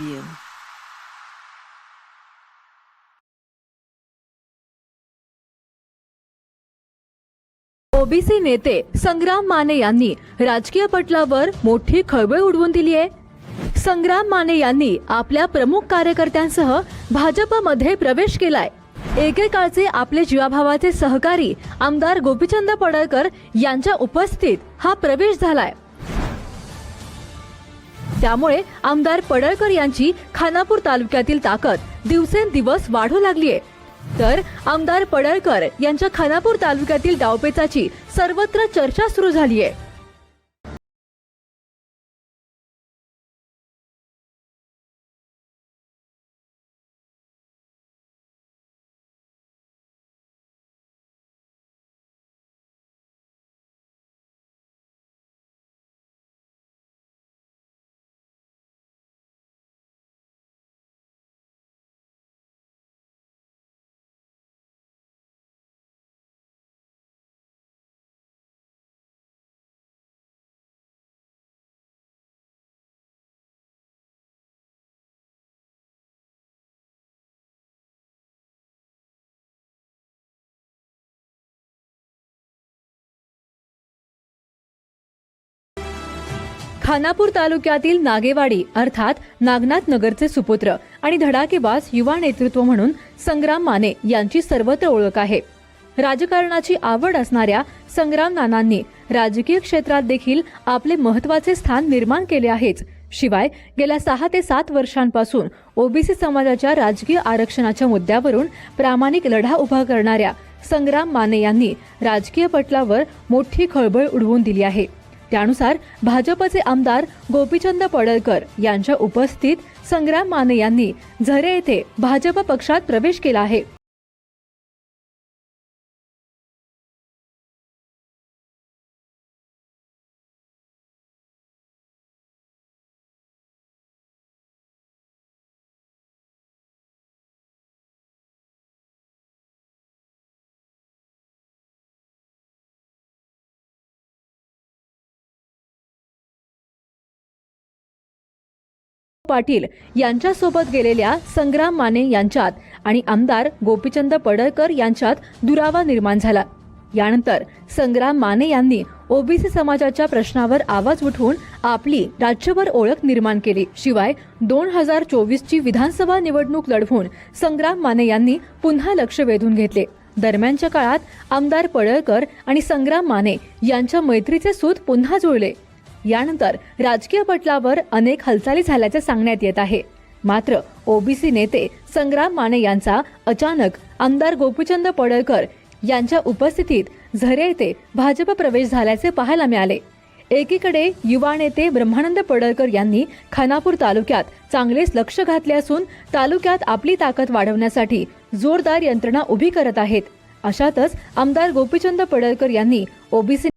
you. OBC नेते संग्राम माने यांनी राजकीय पटलावर मोठी खळबळ उडवून दिली आहे. संग्राम माने यांनी आपल्या प्रमुख कार्यकर्त्यांसह भाजपमध्ये प्रवेश केलाय. एकेकाळचे आपले जीवाभावाचे सहकारी आमदार गोपीचंद पडळकर यांच्या उपस्थित हा प्रवेश झालाय. त्यामुळे आमदार पडळकर यांची खानापूर तालुक्यातील ताकद दिवसेंदिवस वाढू लागली आहे तर आमदार पडळकर यांच्या खानापूर तालुक्यातील डावपेचाची सर्वत्र चर्चा सुरू झाली आहे खानापूर तालुक्यातील नागेवाडी अर्थात नागनाथ नगरचे सुपुत्र आणि धडाकेबाज युवा नेतृत्व म्हणून संग्राम माने यांची सर्वत्र ओळख आहे. राजकारणाची आवड असणाऱ्या संग्राम नानांनी राजकीय क्षेत्रात देखील आपले महत्त्वाचे स्थान निर्माण केले आहेच शिवाय गेल्या सहा ते सात वर्षांपासून ओबीसी समाजाच्या राजकीय आरक्षणाच्या मुद्द्यावरून प्रामाणिक लढा उभा करणाऱ्या संग्राम माने यांनी राजकीय पटलावर मोठी खळबळ उडवून दिली आहे. त्यानुसार भाजपचे आमदार गोपीचंद पडळकर यांच्या उपस्थित संग्राम माने यांनी झरे येथे भाजप पक्षात प्रवेश केला आहे. पाटील यांच्यासोबत गेलेल्या संग्राम माने यांच्यात आणि आमदार गोपीचंद पडळकर यांच्यात दुरावा निर्माण झाला. यानंतर संग्राम माने यांनी ओबीसी समाजाच्या प्रश्नावर आवाज उठवून आपली राज्यभर ओळख निर्माण केली. शिवाय दोन हजार चोवीसची विधानसभा निवडणूक लढवून संग्राम माने यांनी पुन्हा लक्ष वेधून घेतले. दरम्यानच्या काळात आमदार पडळकर आणि संग्राम माने यांच्या मैत्रीचे सूत पुन्हा जुळले. यानंतर राजकीय पटलावर अनेक हालचाली झाल्याचे सांगण्यात येत आहे. मात्र ओबीसी नेते संग्राम माने यांचा अचानक आमदार गोपीचंद पडळकर यांच्या उपस्थितीत झरे येथे भाजप प्रवेश झाल्याचे पाहायला मिळाले. एकीकडे युवा नेते ब्रह्मानंद पडळकर यांनी खानापूर तालुक्यात चांगलेच लक्ष घातले असून तालुक्यात आपली ताकद वाढवण्यासाठी जोरदार यंत्रणा उभी करत आहेत. अशातच आमदार गोपीचंद पडळकर यांनी ओबीसी